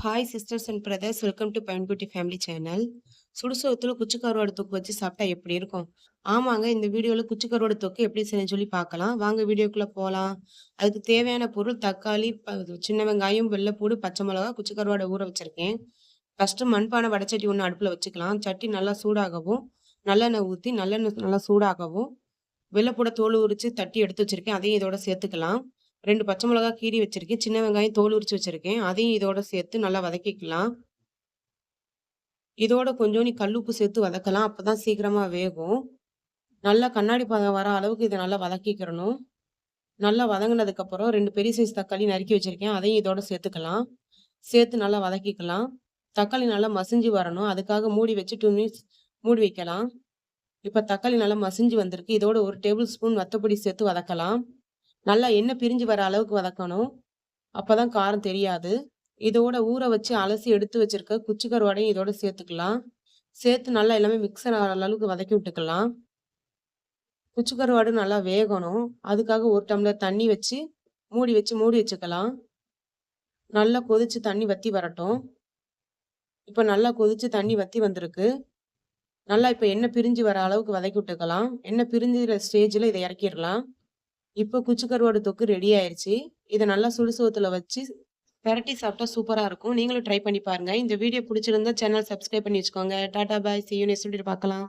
Hi sisters and brothers welcome to fine beauty family channel சுடுசோகத்தில் குச்சி கருவாடு தொக்கு வச்சு சாப்பிட்டா எப்படி இருக்கும்? ஆமாங்க இந்த வீடியோவில் குச்சிக்கருவாடு தொக்கு எப்படி செய்யணும் சொல்லி பார்க்கலாம். வாங்க வீடியோக்குள்ளே போகலாம் அதுக்கு தேவையான பொருள் தக்காளி சின்ன வெங்காயம் வெள்ளைப்பூடு பச்சை மிளகா குச்சி ஊற வச்சுருக்கேன். ஃபஸ்ட்டு மண்பானை வடச்சட்டி ஒன்று அடுப்பில் வச்சுக்கலாம். சட்டி நல்லா சூடாகவும் நல்லெண்ணெய் ஊற்றி நல்லெண்ணெய் நல்லா சூடாகவும் வெள்ளைப்பூட தோல் உரித்து தட்டி எடுத்து வச்சுருக்கேன். அதையும் இதோட சேர்த்துக்கலாம். ரெண்டு பச்சை மிளகா கீறி வச்சுருக்கேன். சின்ன வெங்காயம் தோல் உரிச்சு வச்சுருக்கேன். அதையும் இதோட சேர்த்து நல்லா வதக்கிக்கலாம். இதோட கொஞ்சம் நீ கல்லுப்பு சேர்த்து வதக்கலாம். அப்போ தான் சீக்கிரமாக வேகும். நல்லா கண்ணாடி பதம் வர அளவுக்கு இதை நல்லா வதக்கிக்கிறணும். நல்லா வதங்கினதுக்கப்புறம் ரெண்டு பெரிய சைஸ் தக்காளி நறுக்கி வச்சுருக்கேன். அதையும் இதோட சேர்த்துக்கலாம். சேர்த்து நல்லா வதக்கிக்கலாம். தக்காளி நல்லா மசிஞ்சு வரணும். அதுக்காக மூடி வச்சு டூ மினிட்ஸ் மூடி வைக்கலாம். இப்போ தக்காளி நல்லா மசிஞ்சு வந்திருக்கு. இதோட ஒரு டேபிள் ஸ்பூன் வத்தப்பொடி சேர்த்து வதக்கலாம். நல்லா எண்ணெய் பிரிஞ்சு வர அளவுக்கு வதக்கணும். அப்போதான் காரம் தெரியாது. இதோட ஊற வச்சு அலசி எடுத்து வச்சிருக்க குச்சி கருவாடையும் இதோட சேர்த்துக்கலாம். சேர்த்து நல்லா எல்லாமே மிக்சர் ஆகிற அளவுக்கு வதக்கி விட்டுக்கலாம். குச்சி கருவாடு நல்லா வேகணும். அதுக்காக ஒரு டம்ளர் தண்ணி வச்சு மூடி வச்சு மூடி வச்சுக்கலாம். நல்லா கொதிச்சு தண்ணி வத்தி வரட்டும். இப்போ நல்லா கொதிச்சு தண்ணி வத்தி வந்திருக்கு. நல்லா இப்போ எண்ணெய் பிரிஞ்சு வர அளவுக்கு வதக்கி விட்டுக்கலாம். எண்ணெய் பிரிஞ்சுற ஸ்டேஜில் இதை இறக்கிடலாம். இப்போ குச்சி கருவாடு தொக்கு ரெடி ஆயிருச்சு. இதை நல்லா சுடுசோத்துல வச்சு பெரட்டி சாப்பிட்டா சூப்பராக இருக்கும். நீங்களும் ட்ரை பண்ணி பாருங்க. இந்த வீடியோ பிடிச்சிருந்தா சேனல் சப்ஸ்கிரைப் பண்ணி வச்சுக்கோங்க. Tata bye. See you next பார்க்கலாம்.